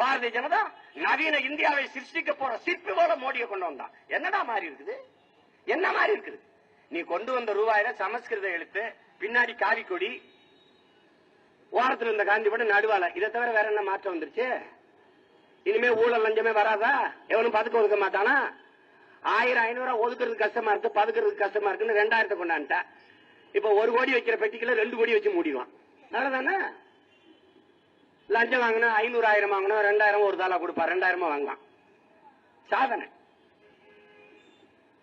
பாரதிய ஜனதா நவீன இந்தியாவை சிருஷ்டிக்க போற சிற்பி போல மோடியை கொண்டு வந்தான் என்னடா மாறி இருக்குது? என்ன மாறி இருக்குது? நீ கொண்டு வந்த ரூபாயில சமஸ்கிருத எழுத்து பின்னாடி காவி கொடி ஓரத்துல இருந்த காந்தி படம் நடுவால இதை தவிர வேற என்ன மாற்றம் வந்துருச்சு? இனிமே ஊழல் லஞ்சமே வராதா? எவனும் பதுக்க ஒதுக்க மாட்டானா? ஆயிரம் ஐநூறு ரூபா ஒதுக்குறது கஷ்டமா இருக்கு பதுக்குறது கஷ்டமா இருக்குன்னு ரெண்டாயிரத்தை கொண்டான்ட்டா இப்ப ஒரு கோடி வைக்கிற பெட்டிக்குள்ள ரெண்டு கோடி வச்சு மூடிடுவான். நல்லதானே லஞ்சம் வாங்கினா ஐநூறு ஆயிரம் வாங்கினா ரெண்டாயிரம் ஒரு தாளா கொடுப்பா ரெண்டாயிரமா வாங்கலாம். சாதனை.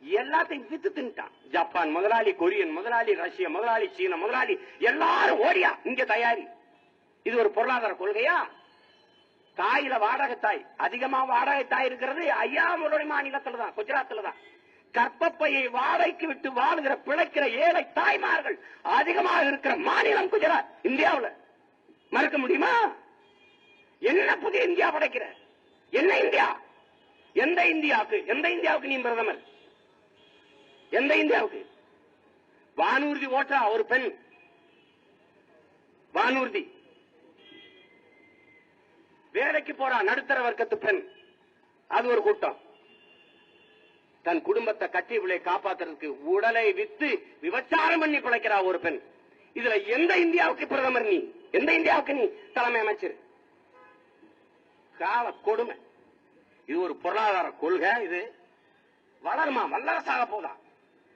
எல்லாத்தையும் வித்து தின்ட்டான். ஜப்பான் முதலாளி கொரியன் முதலாளி ரஷ்யா முதலாளி சீனா முதலாளி எல்லாரும் ஓடியா இங்க தயாரி. இது ஒரு பொருளாதார கொள்கையா? தாயில வாடகை தாய் அதிகமா வாடகை தாய் இருக்கிறது ஐயாமலுடைய மாநிலத்துல தான் குஜராத்தில் தான். கற்பப்பையை வாடகைக்கு விட்டு வாழுகிற பிழைக்கிற ஏழை தாய்மார்கள் அதிகமாக இருக்கிற மாநிலம் குஜராத் இந்தியாவுல. மறக்க முடியுமா? என்ன புதிய இந்தியா படைக்கிற? என்ன இந்தியா? எந்த இந்தியாவுக்கு? எந்த இந்தியாவுக்கு நீ பிரதமர்? எந்த இந்தியாவுக்கு? வானூர்தி ஓட்டா ஒரு பெண். வானூர்தி. வேலைக்கு போறா நடுத்தர வர்க்கத்து பெண். அது ஒரு கூட்டம். தன் குடும்பத்தை கட்டி விளை காப்பாத்துறதுக்கு உடலை வித்து விபச்சாரம் பண்ணி பிழைக்கிறா ஒரு பெண். இதுல எந்த இந்தியாவுக்கு பிரதமர் நீ? எந்த இந்தியாவுக்கு நீ தலைமை அமைச்சர்? கால கொடுமை இது ஒரு பொருளாதார கொள்கை இது. வளருமா? வல்லரசாக போதா?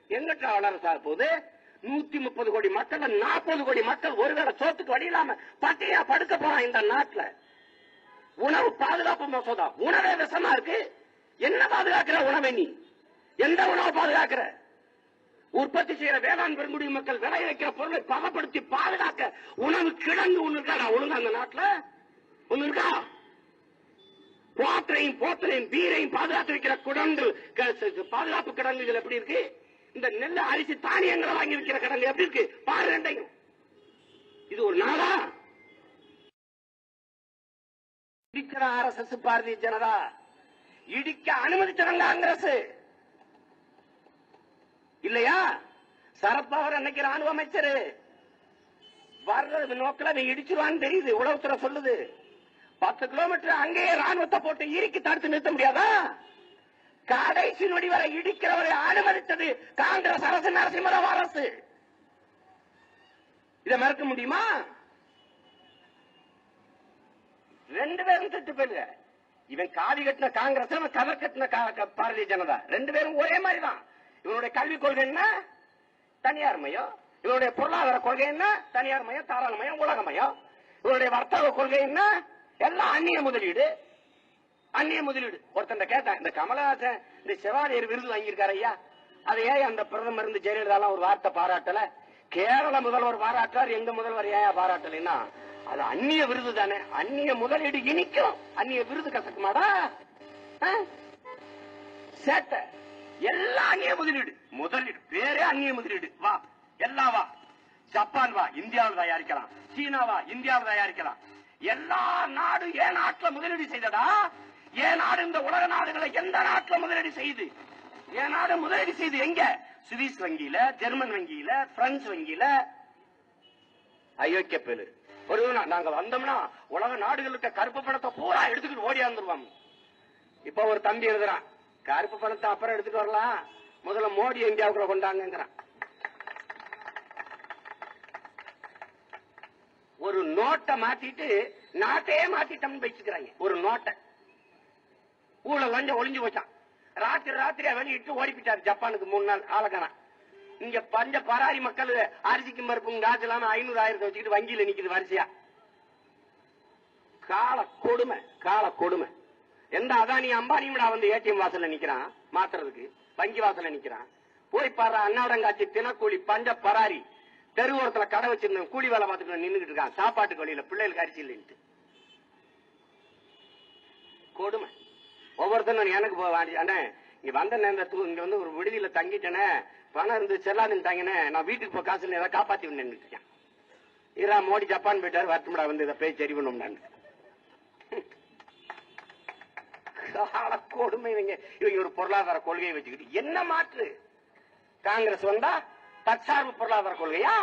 எங்கிட்ட வல்லரசாக போகுது? நூத்தி முப்பது கோடி மக்கள் நாற்பது கோடி மக்கள் ஒரு வேளை சோத்துக்கு வழி இல்லாம பட்டியா படுக்க போறான் இந்த நாட்டுல. உணவு பாதுகாப்பு மசோதா. உணவே விஷமா இருக்கு. என்ன பாதுகாக்கிற உணவை நீ? எந்த உணவை பாதுகாக்கிற? உற்பத்தி செய்யற வேளாண் பெருங்குடி மக்கள் விளை வைக்கிற பொருளை பதப்படுத்தி பாதுகாக்க உணவு கிடங்கு ஒண்ணு இருக்கா? ஒழுங்கா அந்த நாட்டுல. ஒண்ணு இருக்கா? போத்தரையும் போத்தரையும் வீரையும் பாதுகாத்து வைக்கிற குடங்கு பாதுகாப்பு கிடங்குகள் எப்படி இருக்கு? இந்த நெல் அரிசி தானியங்களை வாங்கி வைக்கிற கிடங்கு எப்படி இருக்கு? பாரு ரெண்டையும். இது ஒரு நாளா இடிக்கிற ஆர்எஸ்எஸ் பாரதிய ஜனதா இடிக்க அனுமதிச்சவங்க காங்கிரஸ் இல்லையா? சரத்பவர் அன்னைக்கு ராணுவ அமைச்சர். வர்றது நோக்கில் இடிச்சிருவான்னு தெரியுது உளவுத்துறை சொல்லுது. பத்து கிலோமீட்டர் அங்கேயே ராணுவத்தை போட்டு இறுக்கி தடுத்து நிறுத்த முடியாதா? கடைசி நொடி வரை இடிக்கிறவரை அனுமதித்தது காங்கிரஸ் அரசு நரசிம்மராவ் அரசு. இதை மறக்க முடியுமா? ரெண்டு பேரும் திட்டு போயிருங்க இவன் காவி கட்டின காங்கிரஸ் அவன் கவர் கட்டின பாரதிய ஜனதா. ரெண்டு பேரும் ஒரே மாதிரி தான் இவனுடைய கல்விக் கொள்கை என்ன? தனியார் மையம். இவனுடைய பொருளாதார கொள்கை என்ன? தனியார் மையம் தாராள மையம் உலக மையம். இவனுடைய வர்த்தக கொள்கை என்ன? எல்லாம் அந்நிய முதலீடு. அந்நிய முதலீடு. ஒருத்தன் கேட்டேன் இந்த கமலஹாசன் இந்த செவாலியர் விருது வாங்கியிருக்காரு ஐயா. அதை ஏன் அந்த பிரதமர் இருந்து ஜெயலலிதா ஒரு வார்த்தை பாராட்டல? கேரள முதல்வர் பாராட்டார் எங்க முதல்வர் ஏன் பாராட்டலைன்னா அது அந்நிய விருது தானே. அந்நிய முதலீடு இனிக்கும். அந்நிய விருது கசக்குமாடா? ஆ? சேட்டை. எல்லா அந்நிய முதலீடு. முதலீடு. பேரே அந்நிய முதலீடு. வா எல்லாம் வா. ஜப்பான் வா இந்தியாவில் தயாரிக்கலாம். சீனா வா இந்தியாவில் தயாரிக்கலாம். எல்லா நாடு ஏன் நாட்டுல முதலீடு செய்தடா ஏன் நாடு இந்த உலக நாடுகளை எந்த நாட்டில் முதலீடு செய்து ஏன் நாடு முதலீடு செய்து எங்க? சுவிஸ் வங்கியில ஜெர்மன் வங்கியில பிரெஞ்சு வங்கியில. அயோக்கிய பேரு. ஒரு நாங்க வந்தோம்னா உலக நாடுகளுக்கு கருப்பு பணத்தை பூரா எடுத்துக்கிட்டு ஓடியாந்துருவாங்க இப்ப ஒரு தம்பி எழுதுறான் கருப்பு பணத்தை அப்புறம் எடுத்துட்டு வரலாம். முதல்ல மோடி இந்தியாவுக்குள்ள கொண்டாங்கிறான் ஒரு நோட்டை மாத்திட்டு நாட்டையே மாத்திட்டோம்னு வச்சுக்கிறாங்க. ஒரு நோட்டை. ஊழல் லஞ்சம் ஒளிஞ்சு போச்சான் ராத்திரி ராத்திரியா வெளியிட்டு ஓடிப்பிட்டார் ஜப்பானுக்கு மூணு நாள் ஆளக்கானா இங்க பஞ்ச பராரி மக்கள் அரிசிக்கு மறுப்பும் காசு இல்லாம ஐநூறு ஆயிரத்தை வச்சுக்கிட்டு வங்கியில நிக்குது வரிசையா. கால கொடுமை கால கொடுமை. எந்த அதானி அம்பானியும் நான் வந்து ஏடிஎம் வாசல்ல நிக்கிறான் மாத்துறதுக்கு? வங்கி வாசல்ல நிக்கிறான். போய் பாரு அன்னாடங்காட்சி தினக்கூலி பஞ்ச பராரி. தெருவோரத்துல கடை வச்சிருந்தேன் கூலி வேலை பார்த்துட்டு நின்னுகிட்டு இருக்கான். சாப்பாட்டுக்கு வழியில பிள்ளைகளுக்கு அரிசி இல்லைன்ட்டு. கொடுமை. ஒவ்வொருத்தரும் எனக்கு போக அண்ணே இங்க வந்த நேரத்து இங்க வந்து ஒரு விடுதியில தங்கிட்டேனே பணம் இருந்து செல்லாதுட்டாங்கன்னு நான் வீட்டுக்கு போய் காசு ஏதாவது காப்பாத்தி நின்றுட்டு இருக்கேன். இரா மோடி ஜப்பான் போயிட்டாரு வருத்தம்டா வந்து இதை போய் சரி பண்ணும்டான்னு கால கொடுமை இவங்க இவங்க ஒரு பொருளாதார கொள்கையை வச்சுக்கிட்டு என்ன மாற்று? காங்கிரஸ் வந்தா தற்சார்பு பொருளாதார கொள்கையா?